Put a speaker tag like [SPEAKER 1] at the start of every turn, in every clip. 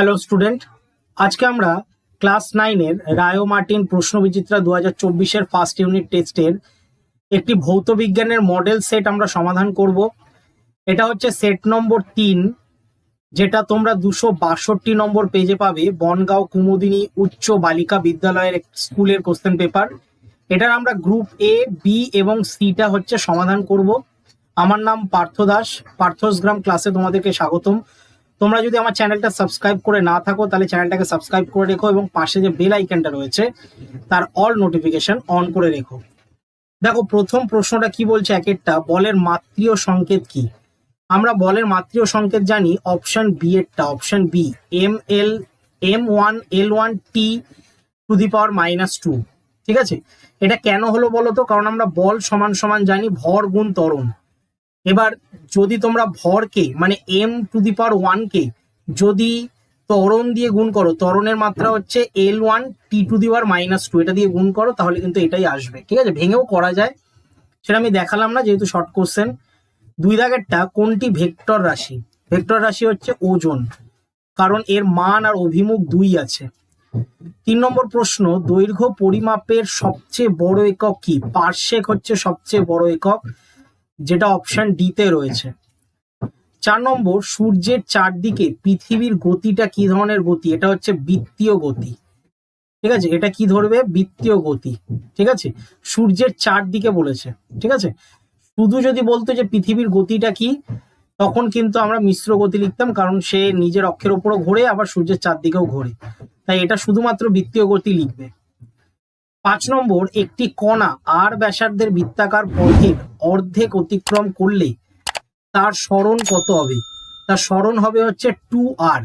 [SPEAKER 1] Hello student আজকে আমরা class নাইনের রায়ো মার্টিন প্রশ্ন বিচিত্রা দু হাজার চব্বিশের ফার্স্ট ইউনিট টেস্টের একটি ভৌত বিজ্ঞানের মডেল সেট আমরা সমাধান করব। এটা হচ্ছে সেট নম্বর তিন, যেটা তোমরা দুশো বাষট্টি নম্বর পেজে পাবে বনগাঁও কুমুদিনী উচ্চ বালিকা বিদ্যালয়ের স্কুলের কোশ্চেন পেপার এটার আমরা গ্রুপ এ বি এবং সিটা হচ্ছে সমাধান করব। আমার নাম পার্থ দাস পার্থসগ্রাম ক্লাসে তোমাদেরকে স্বাগতম। তোমরা যদি আমার চ্যানেলটা সাবস্ক্রাইব করে না থাকো, তাহলে চ্যানেলটাকে সাবস্ক্রাইব করে রেখো এবং পাশে যে বেল আইকনটা রয়েছে, তার অল নোটিফিকেশন অন করে রেখো। দেখো, প্রথম প্রশ্নটা কি বলছে এক একটা বলের মাত্রীয় সংকেত কি? আমরা বলের মাত্রীয় সংকেত জানি, option B এরটা, option B, M L, M one, L one, T to the power minus two. ঠিক আছে? এটা কেন হলো বলো তো কারণ আমরা বল সমান সমান জানি, ভর গুণ ত্বরণ। এবার যদি তোমরা ভরকে মানে এম টু দি পাওয়ার ওয়ানকে যদি ত্বরণ দিয়ে গুণ করো, ত্বরণের মাত্রা হচ্ছে L one T to the power minus two এটা দিয়ে গুণ করো, তাহলে কিন্তু এটাই আসবে, ঠিক আছে? ভেঙেও করা যায়। সেটা আমি দেখালাম না, যেহেতু শর্ট কোশ্চেন দুই দাগেরটা, কোনটি ভেক্টর রাশি? ভেক্টর রাশি হচ্ছে ওজন, কারণ এর মান আর অভিমুখ দুই আছে। তিন নম্বর প্রশ্ন, দৈর্ঘ্য পরিমাপের সবচেয়ে বড় একক কি? পার্শেক হচ্ছে সবচেয়ে বড় একক। যেটা অপশন ডিতে রয়েছে। চার নম্বর, সূর্যের চারদিকে পৃথিবীর গতিটা কি ধরনের গতি? এটা হচ্ছে বৃত্তীয় গতি। ঠিক আছে? এটা কি ধরবে? বৃত্তীয় গতি। ঠিক আছে? সূর্যের চারদিকে বলেছে। ঠিক আছে? শুধু যদি বলতো যে পৃথিবীর গতিটা কি, তখন কিন্তু আমরা মিশ্র গতি লিখতাম, কারণ সে নিজের অক্ষের ওপরও ঘোরে, আবার সূর্যের চারদিকেও ঘোরে। তাই এটা শুধুমাত্র বৃত্তীয় গতি লিখবে। পাঁচ নম্বর, একটি কণা আর ব্যাসার্ধের বৃত্তাকার পথের অর্ধেক অতিক্রম করলে তার স্মরণ কত হবে? তার স্মরণ হবে হচ্ছে টু আর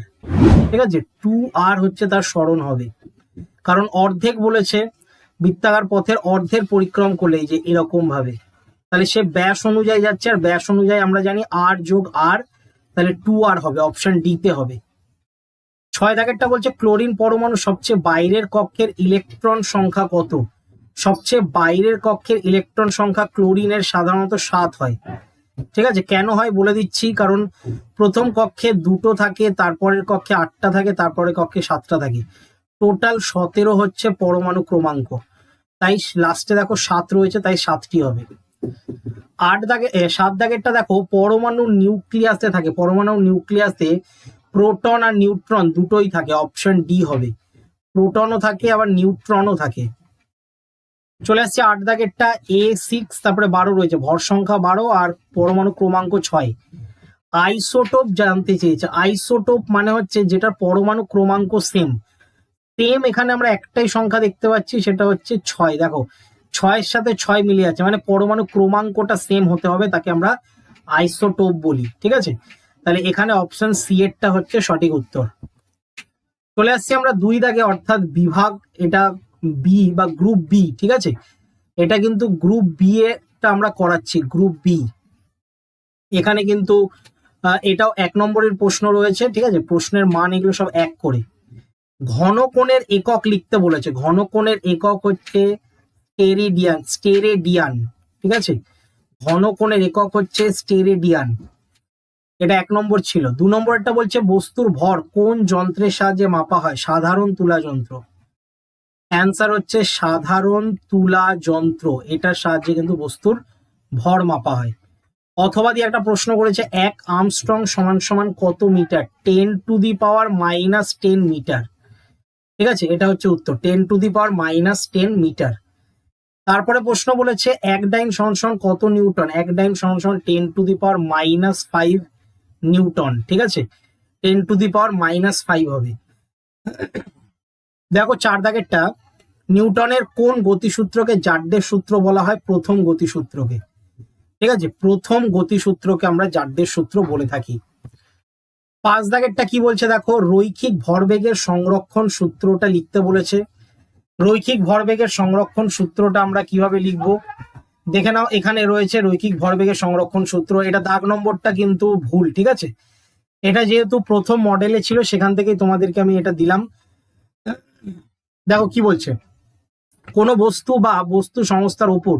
[SPEAKER 1] ঠিক আছে? টু আর হচ্ছে তার স্মরণ হবে। কারণ অর্ধেক বলেছে, বৃত্তাকার পথের অর্ধের পরিক্রম করলে যে এরকম ভাবে তাহলে সে ব্যাস অনুযায়ী যাচ্ছে, আর ব্যাস অনুযায়ী আমরা জানি আর যোগ আর তাহলে টু আর হবে অপশন ডিতে হবে। ছয় দাগেরটা বলছে, ক্লোরিন পরমাণু সবচেয়ে বাইরের কক্ষের ইলেকট্রন সংখ্যা কত? সবচেয়ে বাইরের কক্ষের ইলেকট্রন সংখ্যা ক্লোরিনের সাধারণত সাত হয়। ঠিক আছে? কেন হয় বলে দিচ্ছি, কারণ প্রথম কক্ষে দুটো থাকে, তারপরের কক্ষে আটটা থাকে, তারপরের কক্ষে সাতটা থাকে। টোটাল সতেরো হচ্ছে পরমাণু ক্রমাঙ্ক। তাই লাস্টে দেখো সাত রয়েছে, তাই সাতটি হবে। আট দাগে সাত দাগেরটা দেখো, পরমাণু নিউক্লিয়াসে থাকে। পরমাণু নিউক্লিয়াসে প্রোটন আর নিউট্রন দুটোই থাকে, অপশন ডি হবে। প্রোটনও থাকে, আবার নিউট্রনও থাকে। চলে আসছে আট দাগেরটা এ সিক্স, তারপরে বারো রয়েছে। ভর সংখ্যা বারো আর পরমাণু ক্রমাঙ্ক ছয়। আইসোটোপ জানতে চেয়েছে। আইসোটোপ মানে হচ্ছে যেটার পরমাণু ক্রমাঙ্ক সেম সেম এখানে আমরা একটাই সংখ্যা দেখতে পাচ্ছি, সেটা হচ্ছে ছয়। দেখো, ছয়ের সাথে ছয় মিলে আছে মানে পরমাণু ক্রমাঙ্কটা সেম হতে হবে, তাকে আমরা আইসোটোপ বলি, ঠিক আছে? তাহলে এখানে অপশন সি এরটা হচ্ছে সঠিক উত্তর। চলে আসছি আমরা দুই দাগে, অর্থাৎ বিভাগ, এটা বি বা গ্রুপ বি ঠিক আছে? এটা কিন্তু গ্রুপ বি এটা আমরা করাচ্ছি গ্রুপ বি এখানে কিন্তু এটাও এক নম্বরের প্রশ্ন রয়েছে, ঠিক আছে? প্রশ্নের মান এগুলো সব এক করে। ঘনকোণের একক লিখতে বলেছে, ঘনকোণের একক হচ্ছে স্টেরেডিয়ান স্টেরেডিয়ান, ঠিক আছে? ঘনকোণের একক হচ্ছে স্টেরেডিয়ান। এটা এক নম্বর ছিল। দু নম্বরটা বলছে বস্তুর ভর কোন যন্ত্রের সাহায্যে মাপা হয়? সাধারণ তুলা যন্ত্র। অ্যান্সার হচ্ছে সাধারণ তুলা যন্ত্র। এটার সাহায্যে কিন্তু বস্তুর ভর মাপা হয়। অথবা দিয়ে একটা প্রশ্ন করেছে, এক আর্মস্ট্রং সমান সমান কত metre? Ten to the power minus ten metre. ঠিক আছে? এটা হচ্ছে উত্তর। Ten to the power minus ten metre. তারপরে প্রশ্ন বলেছে, এক ডাইন সমান সমান কত নিউটন? এক ডাইন সমান সমান ten to the power minus five newton, ঠিক আছে? Ten to the power minus five হবে। দেখো চার দাগেরটা নিউটনের কোন গতিসূত্রকে জাড্ডের সূত্র বলা হয়? প্রথম গতিসূত্রকে। ঠিক আছে? প্রথম গতিসূত্রকে আমরা জাড্ডের সূত্র বলে থাকি। পাঁচ দাগেরটা কি বলছে দেখো? রৈখিক ভরবেগের সংরক্ষণ সূত্রটা লিখতে বলেছে। রৈখিক ভরবেগের সংরক্ষণ সূত্রটা আমরা কীভাবে লিখব? দেখে নাও, এখানে রয়েছে রৈখিক ভরবেগের সংরক্ষণ সূত্র। এটা দাগ নম্বরটা কিন্তু ভুল, ঠিক আছে? এটা যেহেতু প্রথম মডেলে ছিল, সেখান থেকেই তোমাদেরকে আমি এটা দিলাম। দেখো কি বলছে। কোনো বস্তু বা বস্তু সংস্থার উপর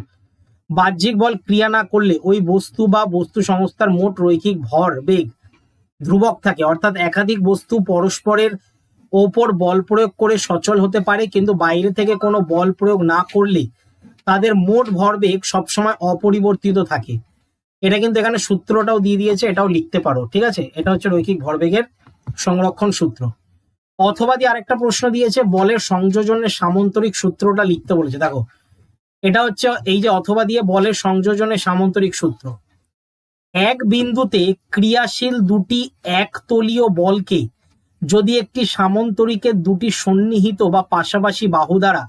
[SPEAKER 1] বাহ্যিক বল ক্রিয়া না করলে ওই বস্তু বা বস্তু সংস্থার মোট রৈখিক ভর বেগ ধ্রুবক থাকে। অর্থাৎ একাধিক বস্তু পরস্পরের ওপর বল প্রয়োগ করে সচল হতে পারে, কিন্তু বাইরে থেকে কোনো বল প্রয়োগ না করলে তাদের মোট ভরবেগ সবসময় অপরিবর্তিত থাকে। এটা কিন্তু এখানে সূত্রটাও দিয়ে দিয়েছে, এটাও লিখতে পারো, ঠিক আছে? এটা হচ্ছে রৈখিক ভরবেগের সংরক্ষণ সূত্র। অথবা দিয়ে আরেকটা প্রশ্ন দিয়েছে, বলের সংযোজনের সামন্তরিক সূত্রটা লিখতে বলেছে। দেখো, এটা হচ্ছে এই যে অথবা দিয়ে বলের সংযোজনের সামন্তরিক সূত্র। এক বিন্দুতে ক্রিয়াশীল দুটি একতলীয় বলকে যদি একটি সামন্তরিকের দুটি সন্নিহিত বা পাশাপাশি বাহু দ্বারা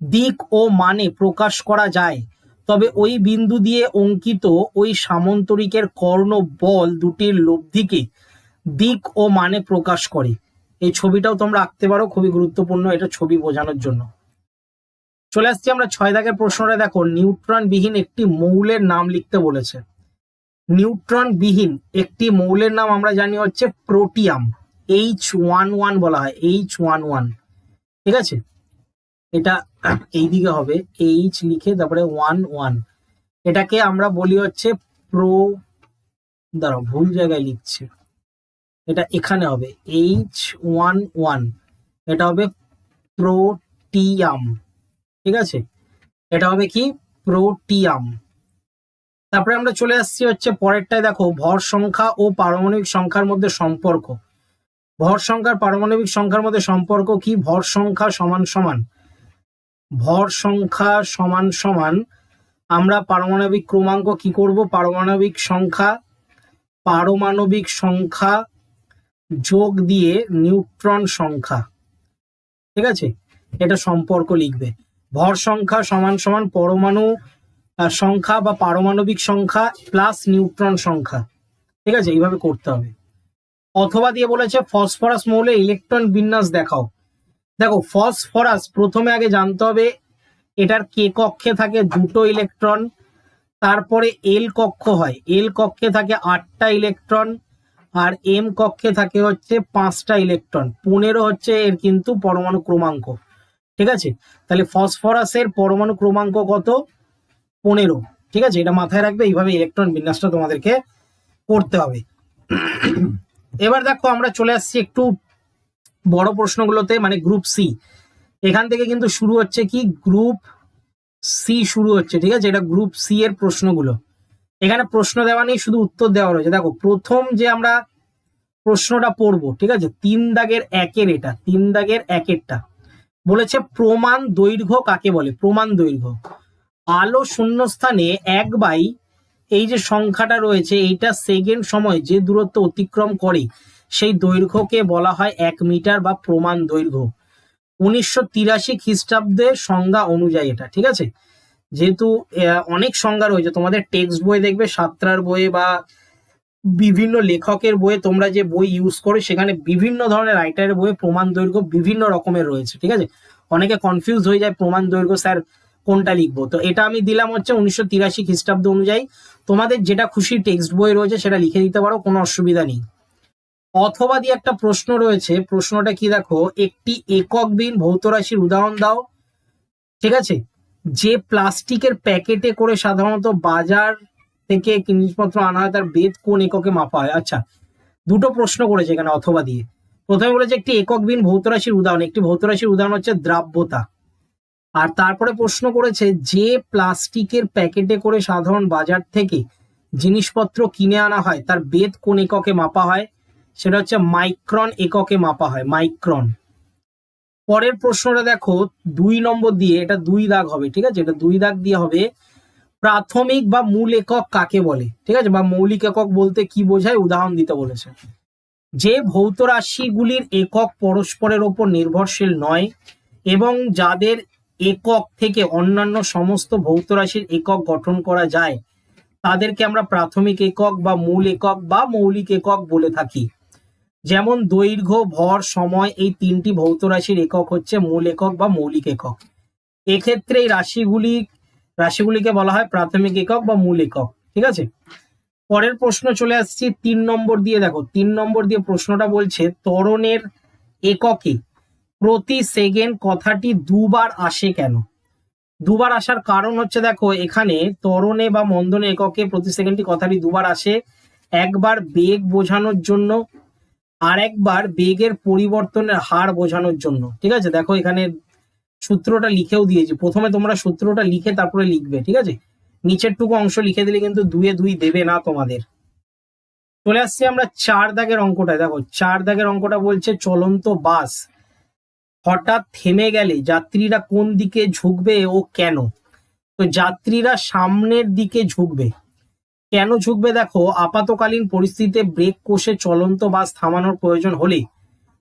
[SPEAKER 1] দিক ও মানে প্রকাশ করা যায়। তবে ওই বিন্দু দিয়ে অঙ্কিত ওই সামন্তরিকের কর্ণ বল দুটির লব্ধিকে দিক ও মানে প্রকাশ করে। এই ছবিটাও তোমরা আঁকতে পারো, খুবই গুরুত্বপূর্ণ এটা ছবি বোঝানোর জন্য। চলে আসছি আমরা ছয় দাগের প্রশ্নটা। দেখো নিউট্রন বিহীন একটি মৌলের নাম লিখতে বলেছে। নিউট্রন বিহীন একটি মৌলের নাম আমরা জানি হচ্ছে প্রোটিয়াম এইচ ওয়ান ওয়ান বলা হয় এইচ ওয়ান ওয়ান ঠিক আছে? এটা এইদিকে হবে এইচ লিখে তারপরে ওয়ান ওয়ান এটাকে আমরা বলি হচ্ছে প্রো দাঁড়াও, ভুল জায়গায় লিখছে। এটা এখানে হবে এইচ ওয়ান ওয়ান এটা হবে প্রোটিয়াম ঠিক আছে? এটা হবে কি? প্রোটিয়াম তারপরে আমরা চলে আসছি হচ্ছে পরেরটায়, দেখো, ভর সংখ্যা ও পারমাণবিক সংখ্যার মধ্যে সম্পর্ক। ভর সংখ্যার পারমাণবিক সংখ্যার মধ্যে সম্পর্ক কি? ভর সংখ্যা সমান সমান। ভর সংখ্যা সমান সমান, আমরা পারমাণবিক ক্রমাঙ্ক কি করব? পারমাণবিক সংখ্যা পারমাণবিক সংখ্যা যোগ দিয়ে নিউট্রন সংখ্যা। ঠিক আছে? এটা সম্পর্ক লিখবে। ভর সংখ্যা সমান সমান পরমাণু সংখ্যা বা পারমাণবিক সংখ্যা প্লাস নিউট্রন সংখ্যা। ঠিক আছে? এইভাবে করতে হবে। অথবা দিয়ে বলেছে ফসফরাস মৌলে ইলেকট্রন বিন্যাস দেখাও। দেখো, ফসফরাস প্রথমে আগে জানতে হবে, এটার কে কক্ষে থাকে? দুটো ইলেকট্রন, তারপরে এল কক্ষ হয়। এল কক্ষে থাকে আটটা ইলেকট্রন, আর এম কক্ষে থাকে হচ্ছে পাঁচটা ইলেকট্রন। পনেরো হচ্ছে এর কিন্তু পরমাণু ক্রমাঙ্ক। ঠিক আছে? তাহলে ফসফরাসের পরমাণু ক্রমাঙ্ক কত? পনেরো। ঠিক আছে? এটা মাথায় রাখবে, এইভাবে ইলেকট্রন বিন্যাসটা তোমাদেরকে করতে হবে। এবার দেখো, আমরা চলে আসছি একটু বড় প্রশ্নগুলোতে মানে গ্রুপ সি এখান থেকে কিন্তু শুরু হচ্ছে কি? গ্রুপ সি শুরু হচ্ছে, ঠিক আছে? এটা গ্রুপ সি এর প্রশ্নগুলো। এখানে প্রশ্ন দেওয়া নেই, শুধু উত্তর দেওয়া রয়েছে। দেখো, প্রথম যে আমরা প্রশ্নটা পড়ব, ঠিক আছে? তিন দাগের একের এটা, তিন দাগের একেরটা। বলেছে প্রমাণ দৈর্ঘ্য কাকে বলে? প্রমাণ দৈর্ঘ্য। আলো শূন্যস্থানে এক বাই, এই যে সংখ্যাটা রয়েছে, এইটা সেকেন্ড সময় যে দূরত্ব অতিক্রম করে সেই দৈর্ঘ্যকে বলা হয় এক মিটার বা প্রমাণ দৈর্ঘ্য। উনিশশো তিরাশি খ্রিস্টাব্দের সংজ্ঞা অনুযায়ী এটা, ঠিক আছে? যেহেতু অনেক সংজ্ঞা রয়েছে। তোমাদের টেক্সট বই দেখবে সাতটার বইয়ে বা বিভিন্ন লেখকের বইয়ে তোমরা যে বই ইউজ করো, সেখানে বিভিন্ন ধরনের রাইটারের বইয়ে প্রমাণ দৈর্ঘ্য বিভিন্ন রকমের রয়েছে, ঠিক আছে? অনেকে কনফিউজ হয়ে যায়, প্রমাণ দৈর্ঘ্য স্যার কোনটা লিখব? তো এটা আমি দিলাম হচ্ছে উনিশশো তিরাশি খ্রিস্টাব্দ অনুযায়ী। তোমাদের যেটা খুশি টেক্সট বই রয়েছে, সেটা লিখে দিতে পারো, কোনো অসুবিধা নেই। অথবা দিয়ে একটা প্রশ্ন রয়েছে। প্রশ্নটা কি দেখো? একটি একক বিন ভৌত রাশির উদাহরণ দাও। ঠিক আছে? যে প্লাস্টিকের প্যাকেটে করে সাধারণত বাজার থেকে জিনিসপত্র আনা হয়, তার বেদ কোন এককে মাপা হয়? আচ্ছা দুটো প্রশ্ন করেছে এখানে অথবা দিয়ে প্রথমে বলেছে একটি একক বিন ভৌত রাশির উদাহরণ। একটি ভৌত রাশির উদাহরণ হচ্ছে দ্রাব্যতা। আর তারপরে প্রশ্ন করেছে, যে প্লাস্টিকের প্যাকেটে করে সাধারণ বাজার থেকে জিনিসপত্র কিনে আনা হয়, তার বেদ কোন এককে মাপা হয়? সেটা হচ্ছে মাইক্রন এককে মাপা হয়, মাইক্রন। পরের প্রশ্নটা দেখো, দুই নম্বর দিয়ে, এটা দুই দাগ হবে, ঠিক আছে? এটা দুই দাগ দিয়ে হবে, প্রাথমিক বা মূল একক কাকে বলে? ঠিক আছে? বা মৌলিক একক বলতে কি বোঝায়? উদাহরণ দিতে বলেছে। যে ভৌত রাশিগুলির একক পরস্পরের ওপর নির্ভরশীল নয় এবং যাদের একক থেকে অন্যান্য সমস্ত ভৌত রাশির একক গঠন করা যায়, তাদেরকে আমরা প্রাথমিক একক বা মূল একক বা মৌলিক একক বলে থাকি। যেমন দৈর্ঘ্য, ভর, সময় এই তিনটি ভৌত রাশির একক হচ্ছে মূল একক বা মৌলিক একক। এক্ষেত্রে এই রাশিগুলি, রাশিগুলিকে বলা হয় প্রাথমিক একক বা মূল একক, ঠিক আছে? পরের প্রশ্ন চলে আসছি তিন নম্বর দিয়ে। দেখো, তিন নম্বর দিয়ে প্রশ্নটা বলছে, ত্বরণের এককে প্রতি সেকেন্ড কথাটি দুবার আসে কেন? দুবার আসার কারণ হচ্ছে, দেখো, এখানে ত্বরণে বা মন্দনে এককে প্রতি সেকেন্ডটি কথাটি দুবার আসে। একবার বেগ বোঝানোর জন্য আর একবার বেগের পরিবর্তনের হার বোঝানোর জন্য। ঠিক আছে? দেখো এখানে সূত্রটা লিখেও দিয়েছি। প্রথমে তোমরা সূত্রটা লিখে তারপরে লিখবে, ঠিক আছে? নিচের টুকু অংশ লিখে দিলে কিন্তু দুয়ে দুই দেবে না তোমাদের। চলে আসছি আমরা চার দাগের অঙ্কটা দেখো, চার দাগের অঙ্কটা বলছে চলন্ত বাস। হঠাৎ থেমে গেলে যাত্রীরা কোন দিকে ঝুঁকবে ও কেন? তো যাত্রীরা সামনের দিকে ঝুঁকবে। কেন ঝুঁকবে? দেখো, আপাতকালীন পরিস্থিতিতে ব্রেক কষে চলন্ত বাস থামানোর প্রয়োজন হলে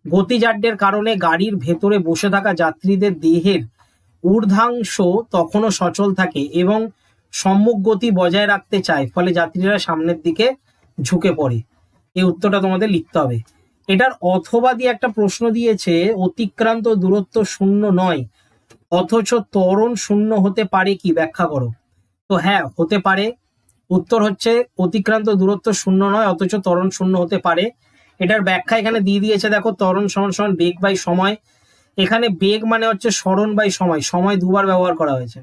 [SPEAKER 1] গতিজাড্যের কারণে গাড়ির ভেতরে বসে থাকা যাত্রীদের দেহের ঊর্ধ্বাংশ তখনও সচল থাকে এবং সম্মুখ গতি বজায় রাখতে চায়, ফলে যাত্রীরা সামনের দিকে ঝুঁকে পড়ে। এই উত্তরটা তোমাদের লিখতে হবে। এটার অথবা দিয়ে একটা প্রশ্ন দিয়েছে, অতিক্রান্ত দূরত্ব শূন্য নয়, অথচ ত্বরণ শূন্য হতে পারে কি? ব্যাখ্যা করো। তো হ্যাঁ হতে পারে। উত্তর হচ্ছে অতিক্রান্ত দূরত্ব শূন্য নয়, অথচ ত্বরণ শূন্য হতে পারে। এটার ব্যাখ্যা এখানে দিয়ে দিয়েছে, দেখো, ত্বরণ সমান সমান বেগ বাই সময়। এখানে বেগ মানে হচ্ছে স্মরণ বাই সময় সময় দুবার ব্যবহার করা হয়েছে।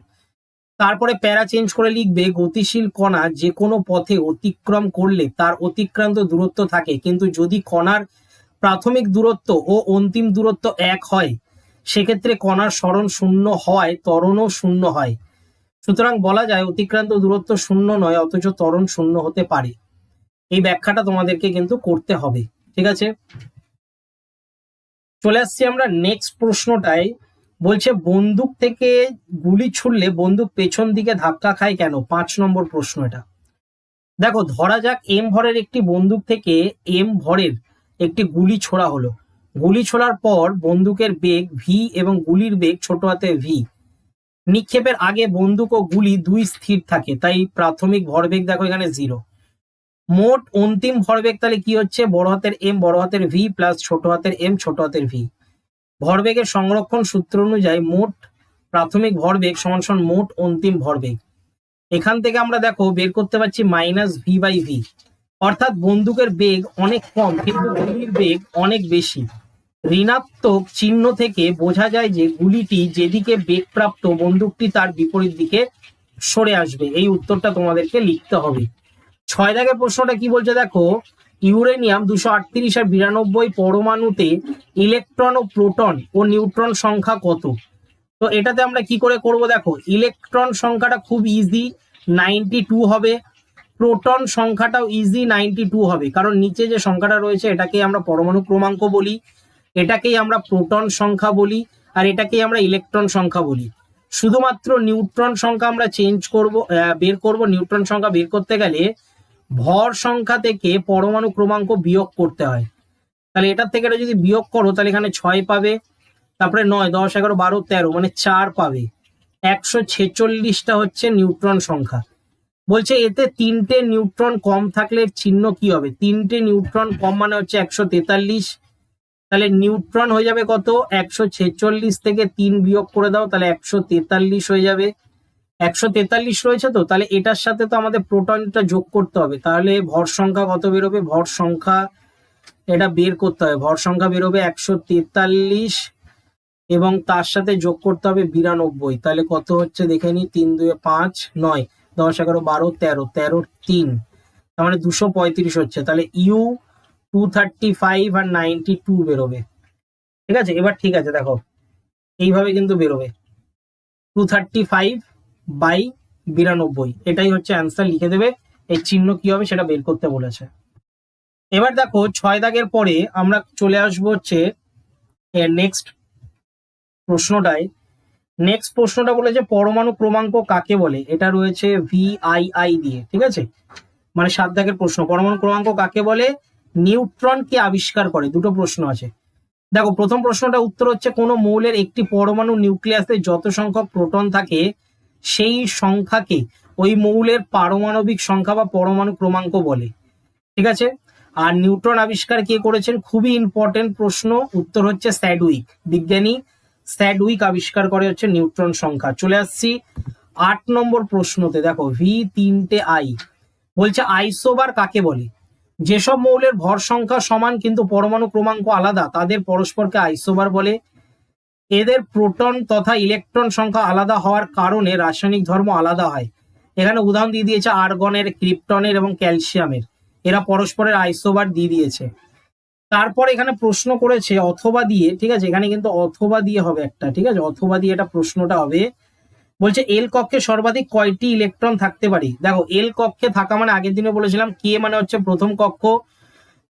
[SPEAKER 1] তারপরে প্যারা চেঞ্জ করে লিখবে, গতিশীল কণা যে কোনো পথে অতিক্রম করলে তার অতিক্রান্ত দূরত্ব থাকে। কিন্তু যদি কণার প্রাথমিক দূরত্ব ও অন্তিম দূরত্ব এক হয়, সেক্ষেত্রে কণার স্মরণ শূন্য হয়, ত্বরণও শূন্য হয়। সুতরাং বলা যায় অতিক্রান্ত দূরত্ব শূন্য নয়, অথচ ত্বরণ শূন্য হতে পারে। এই ব্যাখ্যাটা তোমাদেরকে কিন্তু করতে হবে, ঠিক আছে? চলে আসছি আমরা নেক্সট প্রশ্নটায়। বলছে, বন্দুক থেকে গুলি ছুড়লে বন্দুক পেছন দিকে ধাক্কা খায় কেন? পাঁচ নম্বর প্রশ্ন এটা। দেখো, ধরা যাক এম ভরের একটি বন্দুক থেকে এম ভরের একটি গুলি ছোড়া হলো। গুলি ছোড়ার পর বন্দুকের বেগ ভি এবং গুলির বেগ ছোট হাতে ভি নিক্ষেপের আগে বন্দুক ও গুলি দুই স্থির থাকে, তাই প্রাথমিক ভরবেগ দেখো এখানে জিরো মোট অন্তিম ভরবেগ তাহলে কি হচ্ছে? বড় হাতের এম বড় হাতের ভি প্লাস ছোট হাতের এম ছোট হাতের ভি ভরবেগের সংরক্ষণ সূত্র অনুযায়ী মোট প্রাথমিক ভরবেগ সমান সমান মোট অন্তিম ভরবেগ। এখান থেকে আমরা দেখো বের করতে পারছি মাইনাস ভি বাই ভি অর্থাৎ বন্দুকের বেগ অনেক কম, কিন্তু গুলির বেগ অনেক বেশি। ঋণাত্মক চিহ্ন থেকে বোঝা যায় যে গুলিটি যেদিকে বেগপ্রাপ্ত বন্দুকটি তার বিপরীত দিকে সরে আসবে। এই উত্তরটা তোমাদেরকে লিখতে হবে। ছয় দাগের প্রশ্নটা কি বলছে দেখো? ইউরেনিয়াম দুশো আটত্রিশ আর বিরানব্বই পরমাণুতে ইলেকট্রন ও প্রোটন ও নিউট্রন সংখ্যা কত? তো এটাতে আমরা কি করে করব দেখো? ইলেকট্রন সংখ্যাটা খুব ইজি নাইনটি টু হবে। প্রোটন সংখ্যাটাও ইজি নাইনটি টু হবে। কারণ নিচে যে সংখ্যাটা রয়েছে, এটাকে আমরা পরমাণু ক্রমাঙ্ক বলি। এটাকেই আমরা প্রোটন সংখ্যা বলি, আর এটাকেই আমরা ইলেকট্রন সংখ্যা বলি। শুধুমাত্র নিউট্রন সংখ্যা আমরা চেঞ্জ করব বের করব, নিউট্রন সংখ্যা বের করতে গেলে ভর সংখ্যা থেকে পরমাণু ক্রমাঙ্ক বিয়োগ করতে হয়। তাহলে এটার থেকে এটা যদি বিয়োগ করো, তাহলে এখানে ছয় পাবে, তারপরে নয়, দশ, এগারো, বারো, তেরো মানে চার পাবে। একশো ছেচল্লিশটা হচ্ছে নিউট্রন সংখ্যা। বলছে এতে তিনটে নিউট্রন কম থাকলে চিহ্ন কি হবে? তিনটে নিউট্রন কম মানে হচ্ছে একশো তেতাল্লিশ তাহলে নিউট্রন হয়ে যাবে কত? একশো ছেচল্লিশ থেকে তিন বিয়োগ করে দাও, তাহলে একশো তেতাল্লিশ হয়ে যাবে। একশো তেতাল্লিশ রয়েছে তো? তাহলে এটার সাথে তো আমাদের প্রোটনটা যোগ করতে হবে। তাহলে ভর সংখ্যা কত বেরোবে? ভর সংখ্যা এটা বের করতে হবে। ভর সংখ্যা বেরোবে একশো তেতাল্লিশ এবং তার সাথে যোগ করতে হবে বিরানব্বই। তাহলে কত হচ্ছে? দেখে নি, তিন দুয়ে পাঁচ, নয়, দশ, এগারো, বারো, তেরো তেরো তিন। তার মানে দুশো পঁয়ত্রিশ হচ্ছে। তাহলে ইউ টু থার্টি ফাইভ আর নাইনটি টু বেরোবে। ঠিক আছে? এবার ঠিক আছে, দেখো। এইভাবে কিন্তু বেরোবে। টু থার্টি ফাইভ বাই বিরানব্বই। এটাই হচ্ছে অ্যান্সার লিখে দেবে। এই চিহ্ন কি হবে সেটা বের করতে বলেছে। এবার দেখো, ছয় দাগের পরে আমরা চলে আসব হচ্ছে নেক্সট প্রশ্নটায়। নেক্সট প্রশ্নটা বলেছে পরমাণু ক্রমাঙ্ক কাকে বলে? এটা রয়েছে ভি আই আই দিয়ে। ঠিক আছে? মানে সাত দাগের প্রশ্ন। পরমাণু ক্রমাঙ্ক কাকে বলে? নিউট্রন কে আবিষ্কার করে? দুটো প্রশ্ন আছে। দেখো, প্রথম প্রশ্নটা উত্তর হচ্ছে, কোনো মৌলের একটি পরমাণু নিউক্লিয়াসে যত সংখ্যক প্রোটন থাকে, সেই সংখ্যাকে ওই মৌলের পারমাণবিক সংখ্যা বা পরমাণু ক্রমাঙ্ক বলে। ঠিক আছে? আর নিউট্রন আবিষ্কার কে করেছেন? খুবই ইম্পর্টেন্ট প্রশ্ন। উত্তর হচ্ছে স্যাডউইক। বিজ্ঞানী স্যাডউইক আবিষ্কার করে হচ্ছে নিউট্রন সংখ্যা। চলে আসছি আট নম্বর প্রশ্নতে। দেখো, ভি তিনটে আই। বলছে, আইসোবার কাকে বলে? যেসব মৌলের ভর সংখ্যা সমান কিন্তু পরমাণু ক্রমাঙ্ক আলাদা, তাদের পরস্পরকে আইসোবার বলে। এদের প্রোটন তথা ইলেকট্রন সংখ্যা আলাদা হওয়ার কারণে রাসায়নিক ধর্ম আলাদা হয়। এখানে উদাহরণ দিয়ে দিয়েছে আর্গনের, ক্রিপ্টনের এবং ক্যালসিয়ামের। এরা পরস্পরের আইসোবার দিয়ে দিয়েছে। তারপর এখানে প্রশ্ন করেছে অথবা দিয়ে, ঠিক আছে? এখানে কিন্তু অথবা দিয়ে হবে একটা, ঠিক আছে? অথবা দিয়ে এটা প্রশ্নটা হবে। বলছে এল কক্ষে সর্বাধিক কয়টি ইলেকট্রন থাকতে পারে? দেখো এল কক্ষে থাকা মানে আগের দিনে বলেছিলাম কে মানে হচ্ছে প্রথম কক্ষ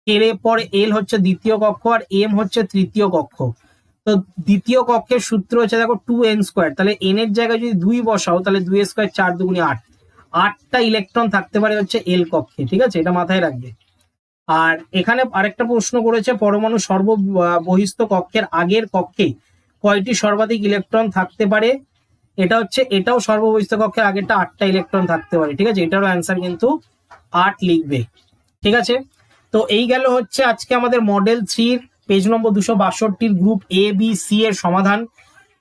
[SPEAKER 1] এর পর এল হচ্ছে দ্বিতীয় কক্ষ, আর এম হচ্ছে তৃতীয় কক্ষ। তো দ্বিতীয় কক্ষের সূত্র হচ্ছে, দেখো টু এন স্কোয়ার তাহলে এন এর জায়গায় যদি দুই বসাও, তাহলে দুই স্কোয়ার চার দুগুণে আট। আটটা ইলেকট্রন থাকতে পারে হচ্ছে এল কক্ষে, ঠিক আছে? এটা মাথায় রাখবে। আর এখানে আরেকটা প্রশ্ন করেছে, পরমাণু সর্ব বহিস্থ কক্ষের আগের কক্ষে কয়টি সর্বাধিক ইলেকট্রন থাকতে পারে? এটা হচ্ছে, এটাও সর্ববহিস্থ কক্ষের আগেরটা আটটা ইলেকট্রন থাকতে পারে, ঠিক আছে? এটারও অ্যান্সার কিন্তু আট লিখবে, ঠিক আছে? তো এই গেল হচ্ছে আজকে আমাদের মডেল থ্রির পেজ নম্বর দুশো বাষট্টির গ্রুপ এ বি সি এর সমাধান।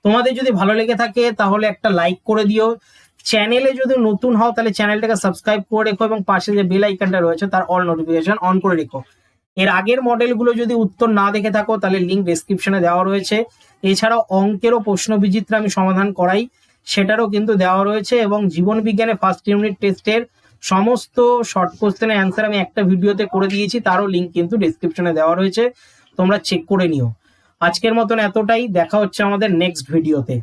[SPEAKER 1] তোমাদের যদি ভালো লেগে থাকে, তাহলে একটা লাইক করে দিও। চ্যানেলে যদি নতুন হও, তাহলে চ্যানেলটাকে সাবস্ক্রাইব করে রেখো এবং পাশে যে বেল আইকনটা রয়েছে, তার অল নোটিফিকেশন অন করে রেখো। এর আগের মডেলগুলো যদি উত্তর না দেখে থাকো, তাহলে লিঙ্ক ডেসক্রিপশনে দেওয়া রয়েছে। এছাড়াও অঙ্কেরও প্রশ্ন বিচিত্র আমি সমাধান করাই। সেটারও কিন্তু দেওয়া রয়েছে এবং জীবন বিজ্ঞানে ফার্স্ট ইউনিট টেস্টের সমস্ত শর্ট কোশ্চেনের অ্যান্সার আমি একটা ভিডিওতে করে দিয়েছি, তারও লিঙ্ক কিন্তু ডিসক্রিপশনে দেওয়া রয়েছে, তোমরা চেক করে নিও। আজকের মতন এতটাই, দেখা হচ্ছে আমাদের নেক্সট ভিডিওতে